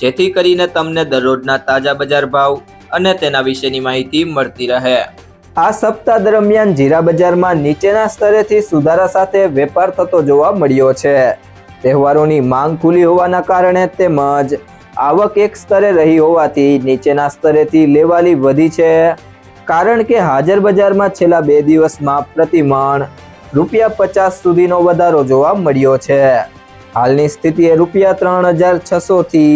જેથી કરીને તમને દરરોજના તાજા બજાર ભાવ અને તેના વિશેની માહિતી મળતી રહે. આ સપ્તાહ દરમિયાન જીરા બજારમાં નીચેના સ્તરેથી સુધારા સાથે વેપાર થતો જોવા મળ્યો છે. તહેવારોની માંગ ખુલી હોવાના કારણે તેમજ આવક એક સ્તરે રહી હોવાથી નીચેના સ્તરેથી લેવાલી વધી છે. કારણ કે હાજર બજારમાં છેલ્લા બે દિવસમાં પ્રતિમણ રૂપિયા પચાસ સુધીનો વધારો જોવા મળ્યો છે. હાલની સ્થિતિએ રૂપિયા ત્રણ હજાર છસોથી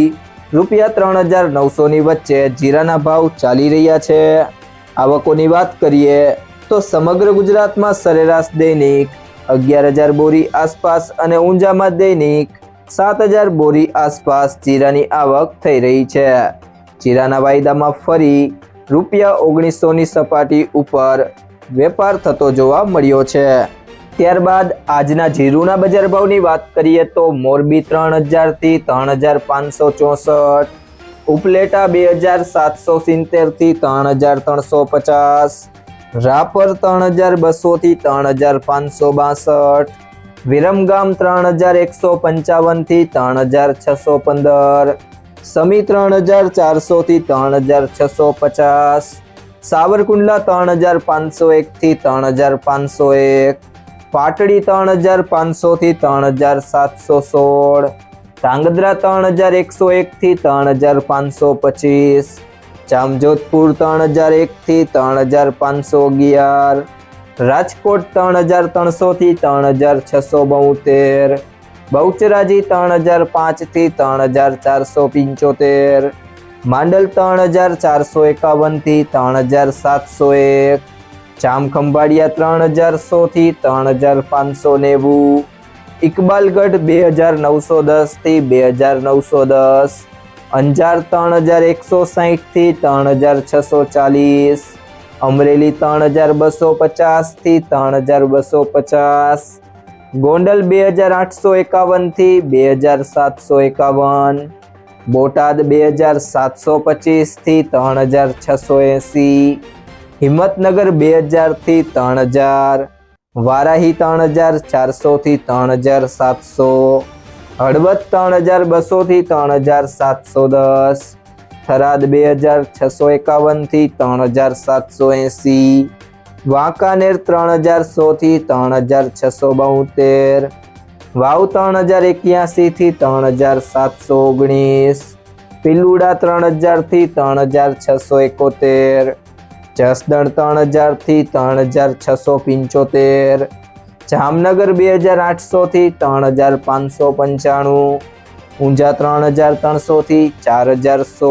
રૂપિયા ત્રણ હજાર નવસોની વચ્ચે જીરાના ભાવ ચાલી રહ્યા છે. આવકોની વાત કરીએ તો સમગ્ર ગુજરાતમાં સરેરાશ દૈનિક અગિયાર હજાર બોરી આસપાસ અને ઊંઝામાં દૈનિક સાત હજાર બોરી આસપાસ જીરાની આવક થઈ રહી છે. જીરાના વાયદામાં ફરી રૂપિયા ઓગણીસોની સપાટી ઉપર વેપાર થતો જોવા મળ્યો છે. ત્યારબાદ આજના જીરુના બજાર ભાવની વાત કરીએ તો મોરબી ત્રણ હજારથી ત્રણ હજાર પાંચસો ચોસઠ ઉપલેટા બે હજાર સાતસો સિત્તેરથી ત્રણ હજાર ત્રણસો પચાસ રાપર ત્રણ હજાર બસોથી ત્રણ હજાર પાંચસો બાસઠ વિરમગામ ત્રણ હજાર એકસો પંચાવનથી ત્રણ હજાર છસો પંદર સમી ત્રણ હજાર ચારસોથી ત્રણ હજાર છસો પચાસ સાવરકુંડલા ત્રણ હજાર પાંચસો એકથી ત્રણ હજાર પાંચસો એક પાટડી ત્રણ હજાર પાંચસોથી ત્રણ હજાર સાતસો સોળ ધ્રાંગધ્રા ત્રણ હજાર એકસો એકથી ત્રણ હજાર પાંચસો પચીસ જામજોધપુર ત્રણ હજાર એકથી ત્રણ હજાર પાંચસો અગિયાર રાજકોટ ત્રણ હજાર ત્રણસોથી ત્રણ હજાર છસો બોતેર બહુચરાજી ત્રણ હજાર પાંચથી ત્રણ હજાર ચારસો પંચોતેર માંડલ ત્રણ હજાર ચારસો એકાવનથી ત્રણ હજાર સાતસો એક જામખંભાળિયા ત્રણ હજાર સોથી ત્રણ હજાર પાંચસો નેવું. ઇકબાલગઢ બે હજાર નવસો દસથી બે હજાર નવસો દસ. અંજાર ત્રણ હજાર એકસો સાહીઠથી ત્રણ હજાર છસો ચાલીસ. અમરેલી ત્રણ હજાર બસો પચાસથી ત્રણ હજાર બસો પચાસ. ગોંડલ બે હજાર આઠસો એકાવનથી બે હજાર સાતસો એકાવન. બોટાદ બે હજાર સાતસો પચીસથી ત્રણ હજાર છસો એંસી. હિંમતનગર બે હજારથી ત્રણ હજાર, વારાહી ત્રણ હજાર, ચારસોથી ત્રણ હજાર સાતસો, હળવદ ત્રણ હજાર બસોથી ત્રણ હજાર સાતસો દસ, થરાદ બે હજાર છસો એકાવનથી ત્રણ હજાર સાતસો એંસી, વાંકાનેર ત્રણ હજાર સોથી ત્રણ હજાર છસો બોતેર, વાવ ત્રણ હજાર એક્યાસીથી ત્રણ હજાર સાતસો ઓગણીસ, પિલુડા ત્રણ હજારથી ત્રણ હજાર છસો એકોતેર જસદણ ત્રણ હજારથી ત્રણ હજાર છસો પંચોતેર. જામનગર બે હજાર આઠસોથી ત્રણ હજાર પાંચસો પંચાણું. ઊંઝા ત્રણ હજાર ત્રણસોથી ચાર હજાર સો.